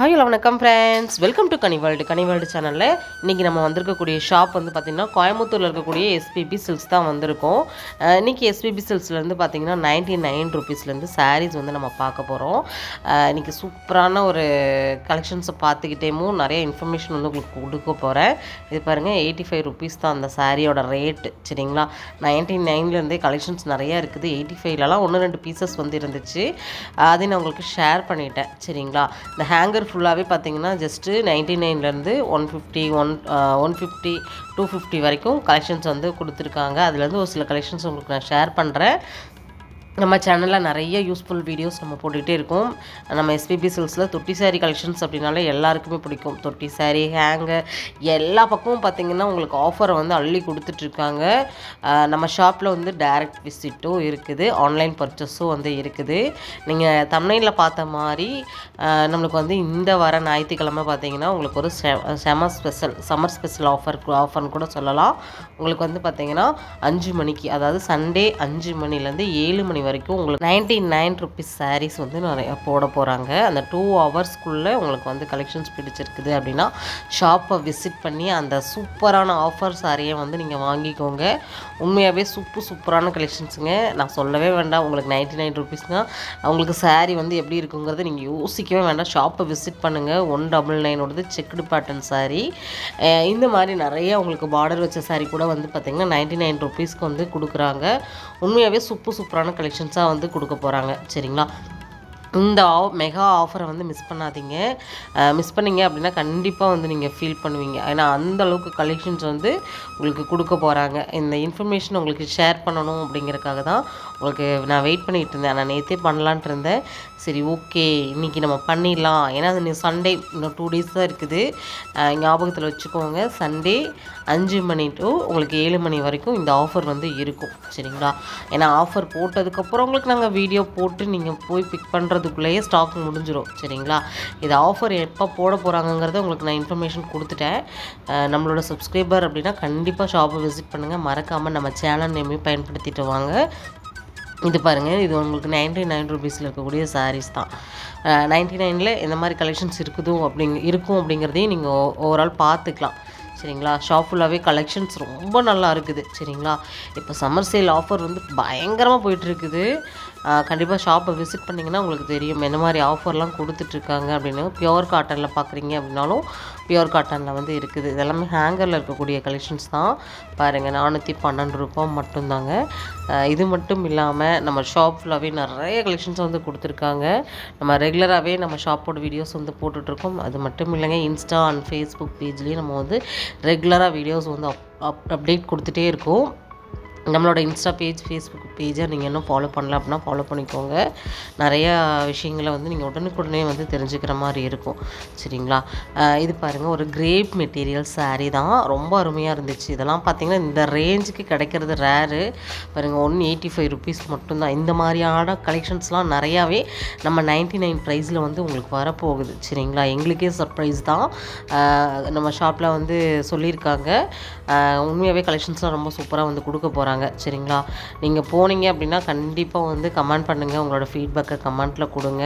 Hi hello வணக்கம் friends welcome to Kani world Kani world சேனலில் இன்றைக்கி நம்ம வந்திருக்கக்கூடிய ஷாப் வந்து பார்த்திங்கன்னா கோயம்புத்தூரில் இருக்கக்கூடிய எஸ்பிபி சில்க்ஸ் தான் வந்திருக்கோம். இன்றைக்கி எஸ்பிபி சில்க்ஸ்லேருந்து பார்த்திங்கன்னா நைன்டி நைன் ருபீஸ்லேருந்து சாரீஸ் வந்து நம்ம பார்க்க போகிறோம் இன்றைக்கி சூப்பரான ஒரு கலெக்ஷன்ஸை பார்த்துக்கிட்டேமும் நிறைய இன்ஃபர்மேஷன் வந்து உங்களுக்கு கொடுக்க போகிறேன் இது பாருங்கள் எயிட்டி ஃபைவ் ருபீஸ் தான் அந்த சாரியோட ரேட்டு சரிங்களா? நைன்டி நைன்லேருந்தே கலெக்ஷன்ஸ் நிறையா இருக்குது. எயிட்டி ஃபைவ்லலாம் ஒன்று ரெண்டு பீசஸ் வந்து இருந்துச்சு. அதை நான் உங்களுக்கு ஷேர் பண்ணிட்டேன் சரிங்களா? இந்த ஹேங்கர் ஃபுல்லாகவே பார்த்திங்கன்னா just ninety நைன்லேருந்து one fifty one one fifty two fifty வரைக்கும் கலெக்ஷன்ஸ் வந்து கொடுத்துருக்காங்க. அதுலேருந்து ஒரு சில கலெக்ஷன்ஸ் உங்களுக்கு நான் ஷேர் பண்ணுறேன் நம்ம சேனலில் நிறைய யூஸ்ஃபுல் வீடியோஸ் நம்ம போட்டுகிட்டே இருக்கோம். நம்ம எஸ்பிபி சில்ஸில் தொட்டி சாரீ கலெக்ஷன்ஸ் அப்படின்னாலே எல்லாருக்குமே பிடிக்கும். தொட்டி saree ஹேங்கர் எல்லா பக்கமும் பார்த்தீங்கன்னா உங்களுக்கு ஆஃபரை வந்து அள்ளி கொடுத்துட்ருக்காங்க. நம்ம ஷாப்பில் வந்து டைரக்ட் விசிட்டும் இருக்குது. ஆன்லைன் பர்ச்சஸும் வந்து இருக்குது. நீங்கள் தமிழில் பார்த்த மாதிரி நம்மளுக்கு வந்து இந்த வர ஞாயிற்றுக்கிழமை பார்த்தீங்கன்னா உங்களுக்கு ஒரு செ செம ஸ்பெஷல் சம்மர் ஸ்பெஷல் ஆஃபர் ஆஃபர்னு கூட சொல்லலாம். உங்களுக்கு வந்து பார்த்திங்கன்னா அஞ்சு மணிக்கு அதாவது சண்டே அஞ்சு மணிலேருந்து ஏழு மணி வரைக்கும் உங்களுக்கு நைன்டி நைன் ருபீஸ் சாரீஸ் வந்து நிறைய போட போகிறாங்க அந்த டூ ஹவர்ஸ்க்குள்ளே உங்களுக்கு வந்து கலெக்ஷன்ஸ் பிடிச்சிருக்குது அப்படின்னா ஷாப்பை விசிட் பண்ணி அந்த சூப்பரான ஆஃபர் சாரியை வந்து நீங்கள் வாங்கிக்கோங்க. உண்மையாகவே சூப்பு சூப்பரான கலெக்ஷன்ஸுங்க நான் சொல்லவே வேண்டாம் உங்களுக்கு நைன்டி நைன் ருபீஸ்னால் உங்களுக்கு சாரீ வந்து எப்படி இருக்குங்கிறத நீங்கள் யோசிக்கவே வேண்டாம். ஷாப்பை விசிட் பண்ணுங்கள் ஒன் டபுள் நைனோடது செக்குடு பேட்டர்ன் சாரீ இந்த மாதிரி நிறைய உங்களுக்கு பார்டர் வச்ச சாரீ கூட வந்து பார்த்திங்கன்னா நைன்டி நைன் ருபீஸ்க்கு வந்து கொடுக்குறாங்க. உண்மையாகவே சூப்பு சூப்பரான கலெக்ஷன் கலெக்ஷன்ஸாக வந்து கொடுக்க போகிறாங்க சரிங்களா? இந்த மெகா ஆஃபரை வந்து மிஸ் பண்ணாதீங்க. மிஸ் பண்ணீங்க அப்படின்னா கண்டிப்பாக வந்து நீங்கள் ஃபீல் பண்ணுவீங்க. ஏன்னா அந்த அளவுக்கு கலெக்ஷன்ஸ் வந்து உங்களுக்கு கொடுக்க போகிறாங்க இந்த இன்ஃபர்மேஷன் உங்களுக்கு ஷேர் பண்ணணும் அப்படிங்கிறதுக்காக தான் உங்களுக்கு நான் வெயிட் பண்ணிகிட்டு இருந்தேன். நான் நேற்றே பண்ணலான்ட்டு இருந்தேன். சரி ஓகே இன்றைக்கி நம்ம பண்ணிடலாம். ஏன்னா அது சண்டே இன்னும் டூ டேஸ் தான் இருக்குது. ஞாபகத்தில் வச்சுக்கோங்க. சண்டே அஞ்சு மணி டு உங்களுக்கு ஏழு மணி வரைக்கும் இந்த ஆஃபர் வந்து இருக்கும். சரிங்களா? ஏன்னா ஆஃபர் போட்டதுக்கப்புறம் உங்களுக்கு நாங்கள் வீடியோ போட்டு நீங்கள் போய் பிக் பண்ணுறதுக்குள்ளேயே ஸ்டாக் முடிஞ்சிடும் சரிங்களா? இது ஆஃபர் எப்போ போட போகிறாங்கங்கிறத உங்களுக்கு நான் இன்ஃபர்மேஷன் கொடுத்துட்டேன். நம்மளோட சப்ஸ்கிரைபர் அப்படின்னா கண்டிப்பாக ஷாப்பை விசிட் பண்ணுங்கள் மறக்காமல் நம்ம சேனல் நேமையும் பயன்படுத்திட்டு வாங்க. இது பாருங்கள் இது உங்களுக்கு நைன்டி நைன் ருபீஸில் இருக்கக்கூடிய சாரீஸ் தான். நைன்டி நைனில் எந்த மாதிரி கலெக்ஷன்ஸ் இருக்குது அப்படிங்க இருக்கும் அப்படிங்கிறதையும் நீங்கள் ஓவரால் பார்த்துக்கலாம். சரிங்களா? ஷாப் ஃபுல்லாகவே கலெக்ஷன்ஸ் ரொம்ப நல்லா இருக்குது சரிங்களா? இப்போ சம்மர் சேல் ஆஃபர் வந்து பயங்கரமாக போயிட்டுருக்குது கண்டிப்பாக ஷாப்பை விசிட் பண்ணிங்கன்னா உங்களுக்கு தெரியும். என்ன மாதிரி ஆஃபர்லாம் கொடுத்துட்ருக்காங்க அப்படின்னு. பியோர் காட்டனில் பார்க்குறீங்க அப்படின்னாலும் பியோர் காட்டனில் வந்து இருக்குது. இதெல்லாமே ஹேங்கரில் இருக்கக்கூடிய கலெக்ஷன்ஸ் தான். பாருங்கள் நானூற்றி பன்னெண்டு ரூபா மட்டும்தாங்க. இது மட்டும் இல்லாமல் நம்ம ஷாப் ஃபுல்லாகவே நிறைய கலெக்ஷன்ஸ் வந்து கொடுத்துருக்காங்க. நம்ம ரெகுலராகவே நம்ம ஷாப்போட வீடியோஸ் வந்து போட்டுட்ருக்கோம். அது மட்டும் இல்லைங்க இன்ஸ்டா அண்ட் ஃபேஸ்புக் பேஜ்லேயும் நம்ம வந்து ரெகுலராக வீடியோஸ் வந்து அப் அப் அப்டேட் கொடுத்துட்டே இருக்கோம். நம்மளோட இன்ஸ்டா பேஜ் ஃபேஸ்புக் பேஜை நீங்கள் இன்னும் ஃபாலோ பண்ணல அப்படின்னா ஃபாலோ பண்ணிக்கோங்க. நிறையா விஷயங்களை வந்து நீங்கள் உடனுக்குடனே வந்து தெரிஞ்சுக்கிற மாதிரி இருக்கும். சரிங்களா? இது பாருங்கள் ஒரு கிரேப் மெட்டீரியல் சாரீ தான். ரொம்ப அருமையாக இருந்துச்சு. இதெல்லாம் பார்த்தீங்கன்னா இந்த ரேஞ்சுக்கு கிடைக்கிறது ரேரு பாருங்கள் ஒன் எயிட்டி ஃபைவ் ருபீஸ் மட்டும்தான். இந்த மாதிரியான கலெக்ஷன்ஸ்லாம் நிறையாவே நம்ம நைன்ட்டி நைன் ப்ரைஸில் வந்து உங்களுக்கு வரப்போகுது. சரிங்களா? எங்களுக்கே சர்ப்ரைஸ் தான். நம்ம ஷாப்பில் வந்து சொல்லியிருக்காங்க. உண்மையாகவே கலெக்ஷன்ஸ்லாம் ரொம்ப சூப்பராக வந்து கொடுக்க போகிறாங்க சரிங்களா? நீங்கள் போனீங்க அப்படின்னா கண்டிப்பாக வந்து கமெண்ட் பண்ணுங்கள் உங்களோட ஃபீட்பேக்கை கமெண்ட்டில் கொடுங்க.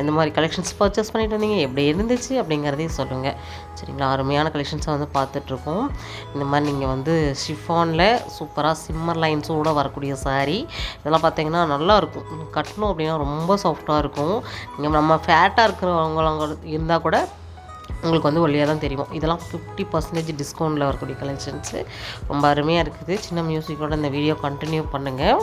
இந்த மாதிரி கலெக்ஷன்ஸ் பர்ச்சேஸ் பண்ணிட்டு வந்தீங்க. எப்படி இருந்துச்சு அப்படிங்கிறதையும் சொல்லுங்கள் சரிங்களா? அருமையான கலெக்ஷன்ஸை வந்து பார்த்துட்ருக்கோம். இந்த மாதிரி நீங்கள் வந்து ஷிஃபானில் சூப்பராக சிம்மர் லைன்ஸோடு வரக்கூடிய சாரீ இதெல்லாம் பார்த்தீங்கன்னா நல்லாயிருக்கும் கட்டணும் அப்படின்னா ரொம்ப சாஃப்டாக இருக்கும். நீங்கள் நம்ம ஃபேட்டாக இருக்கிறவங்க இருந்தால் கூட உங்களுக்கு வந்து ஒல்லியாக தான் தெரியும். இதெல்லாம் ஃபிஃப்டி பர்சன்டேஜ் டிஸ்கவுண்ட்டில் வரக்கூடிய கலெக்ஷன்ஸு ரொம்ப அருமையாக இருக்குது. சின்ன மியூசிக்கோட இந்த வீடியோ கண்டினியூ பண்ணுங்கள்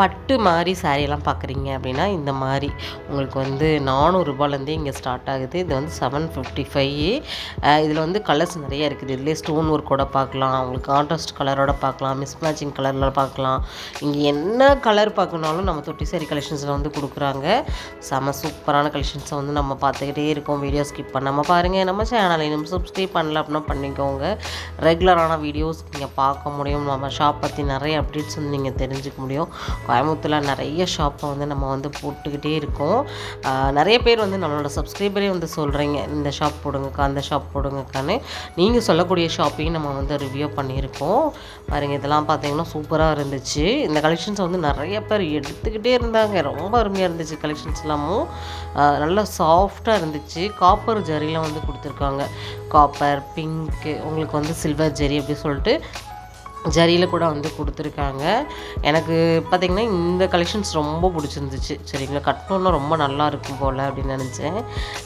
பட்டு மாதிரி சாரீலாம் பார்க்குறீங்க அப்படின்னா இந்த மாதிரி உங்களுக்கு வந்து நானூறுரூபாலேருந்தே இங்கே ஸ்டார்ட் ஆகுது. இது வந்து செவன் ஃபிஃப்டி ஃபைவ் இதில் வந்து கலர்ஸ் நிறைய இருக்குது. இதுலேயே ஸ்டோன் ஒர்க்கோட பார்க்கலாம். உங்களுக்கு கான்ட்ராஸ்ட் கலரோட பார்க்கலாம். மிஸ் மேட்சிங் கலரில் பார்க்கலாம். இங்கே என்ன கலர் பார்க்கணுனாலும் நம்ம தொட்டி சாரி கலெக்ஷன்ஸில் வந்து கொடுக்குறாங்க. செம சூப்பரான கலெக்ஷன்ஸை வந்து நம்ம பார்த்துக்கிட்டே இருக்கோம். வீடியோ ஸ்கிப் பண்ணாமல் பாருங்கள் நம்ம சேனலை நம்ம சப்ஸ்கிரைப் பண்ணல அப்படின்னா பண்ணிக்கோங்க. ரெகுலரான வீடியோஸ் நீங்கள் பார்க்க முடியும். நம்ம ஷாப் பற்றி நிறைய அப்டேட்ஸ் வந்து நீங்கள் தெரிஞ்சுக்க முடியும். கோயம்புத்தூரில் நிறைய ஷாப்பை வந்து நம்ம வந்து போட்டுக்கிட்டே இருக்கோம். நிறைய பேர் வந்து நம்மளோட சப்ஸ்கிரைபரே வந்து சொல்கிறீங்க இந்த ஷாப் போடுங்கக்கா அந்த ஷாப் போடுங்கக்கான்னு. நீங்கள் சொல்லக்கூடிய ஷாப்பையும் நம்ம வந்து ரிவ்யூ பண்ணியிருக்கோம். பாருங்கள் இதெல்லாம் பார்த்தீங்கன்னா சூப்பராக இருந்துச்சு. இந்த கலெக்ஷன்ஸ் வந்து நிறைய பேர் எடுத்துக்கிட்டே இருந்தாங்க. ரொம்ப அருமையாக இருந்துச்சு கலெக்ஷன்ஸ் எல்லாமும். நல்லா சாஃப்டாக இருந்துச்சு. காப்பர் ஜரிலாம் வந்து கொடுத்துருக்காங்க. காப்பர் பிங்க்கு உங்களுக்கு வந்து சில்வர் ஜெரி அப்படி சொல்லிட்டு ஜரியில் கூட வந்து கொடுத்துருக்காங்க. எனக்கு பார்த்திங்கன்னா இந்த கலெக்ஷன்ஸ் ரொம்ப பிடிச்சிருந்துச்சு. சரிங்களா? கட்டணுன்னா ரொம்ப நல்லா இருக்கும் போல் அப்படின்னு நினச்சேன்.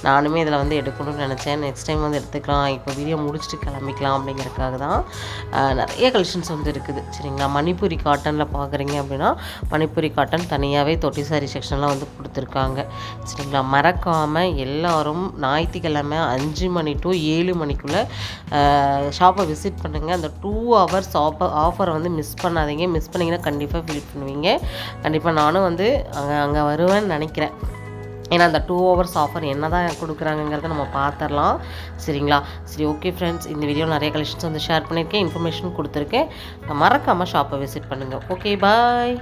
நானுமே இதில் வந்து எடுக்கணும்னு நினச்சேன். நெக்ஸ்ட் டைம் வந்து எடுத்துக்கலாம். இப்போ வீடியோ முடிச்சுட்டு கிளம்பிக்கலாம் அப்படிங்கிறதுக்காக தான் நிறைய கலெக்ஷன்ஸ் வந்து இருக்குது. சரிங்களா? மணிப்பூரி காட்டனில் பார்க்குறீங்க அப்படின்னா மணிப்பூரி காட்டன் தனியாகவே தொட்டி சாரி செக்ஷன்லாம் வந்து கொடுத்துருக்காங்க. சரிங்களா? மறக்காமல் எல்லாரும் ஞாயிற்றுக்கிழமை அஞ்சு மணி டு ஏழு மணிக்குள்ளே ஷாப்பை விசிட் பண்ணுங்கள் அந்த டூ ஹவர்ஸ் ஷாப்பை ஆஃபரை வந்து மிஸ் பண்ணாதீங்க. மிஸ் பண்ணிங்கன்னா கண்டிப்பாக ஃபீல் பண்ணுவீங்க. கண்டிப்பாக நானும் வந்து அங்கே அங்கே வருவேன்னு நினைக்கிறேன். ஏன்னா அந்த டூ ஹவர்ஸ் ஆஃபர் என்ன தான் கொடுக்குறாங்கங்கிறத நம்ம பார்த்துடலாம் சரிங்களா? சரி ஓகே ஃப்ரெண்ட்ஸ் இந்த வீடியோ நிறைய கலெக்ஷன்ஸ் வந்து ஷேர் பண்ணியிருக்கேன். இன்ஃபர்மேஷன் கொடுத்துருக்கேன். மறக்காமல் ஷாப்பை விசிட் பண்ணுங்கள் ஓகே பாய்